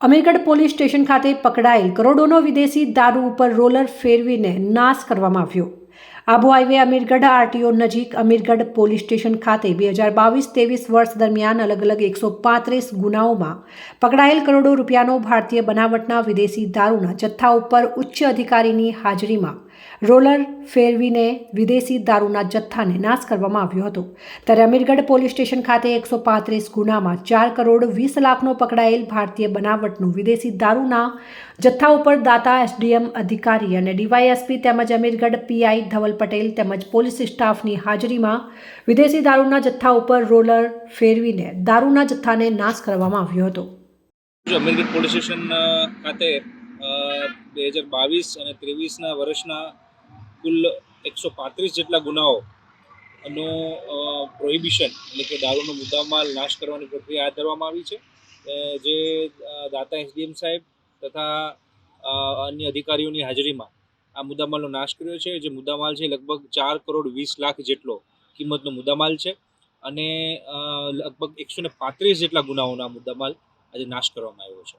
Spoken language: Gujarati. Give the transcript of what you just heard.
અમીરગઢ પોલીસ સ્ટેશન ખાતે પકડાયેલ કરોડોનો વિદેશી દારૂ ઉપર રોલર ફેરવીને નાશ કરવામાં આવ્યો. આબુ હાઈવે અમીરગઢ આરટીઓ નજીક અમીરગઢ પોલીસ સ્ટેશન ખાતે બે હજાર બાવીસ ત્રેવીસ વર્ષ દરમિયાન અલગ અલગ એકસો પાંત્રીસ ગુનાઓમાં પકડાયેલ કરોડો રૂપિયાનો ભારતીય બનાવટના વિદેશી દારૂના જથ્થા ઉપર ઉચ્ચ અધિકારીની હાજરીમાં રોલર ફેરવીને વિદેશી દારૂના જથ્થાને નાશ કરવામાં આવ્યો હતો. ત્યારે અમીરગઢ પોલીસ સ્ટેશન ખાતે એકસો પાંત્રીસ ગુનામાં ચાર કરોડ વીસ લાખનો પકડાયેલ ભારતીય બનાવટનું વિદેશી દારૂના જથ્થા ઉપર દાતા એસડીએમ અધિકારી અને ડીવાયએસપી તેમજ અમીરગઢ પીઆઈ ધવલ પટેલ તેમજ પોલીસ સ્ટાફની હાજરીમાં વિદેશી દારૂના જથ્થા ઉપર રોલર ફેરવીને દારૂના જથ્થાને નાશ કરવામાં આવ્યો હતો. અમીરગઢ પોલીસ સ્ટેશન ખાતે બે હજાર બાવીસ અને ત્રેવીસના વર્ષના કુલ એકસો પાંત્રીસ જેટલા ગુનાઓ નો પ્રોહિબિશન એટલે કે દારૂનો મુદ્દામાલ નાશ કરવાની પ્રક્રિયા હાથ ધરવામાં આવી છે. જે દાતા એસડીએમ સાહેબ તથા અન્ય અધિકારીઓની હાજરીમાં આ મુદ્દામાલનો નાશ કર્યો છે. જે મુદ્દામાલ છે લગભગ ચાર કરોડ વીસ લાખ જેટલો કિંમતનો મુદ્દામાલ છે અને લગભગ એકસો ને પાંત્રીસ જેટલા ગુનાઓના મુદ્દામાલ આજે નાશ કરવામાં આવ્યો છે.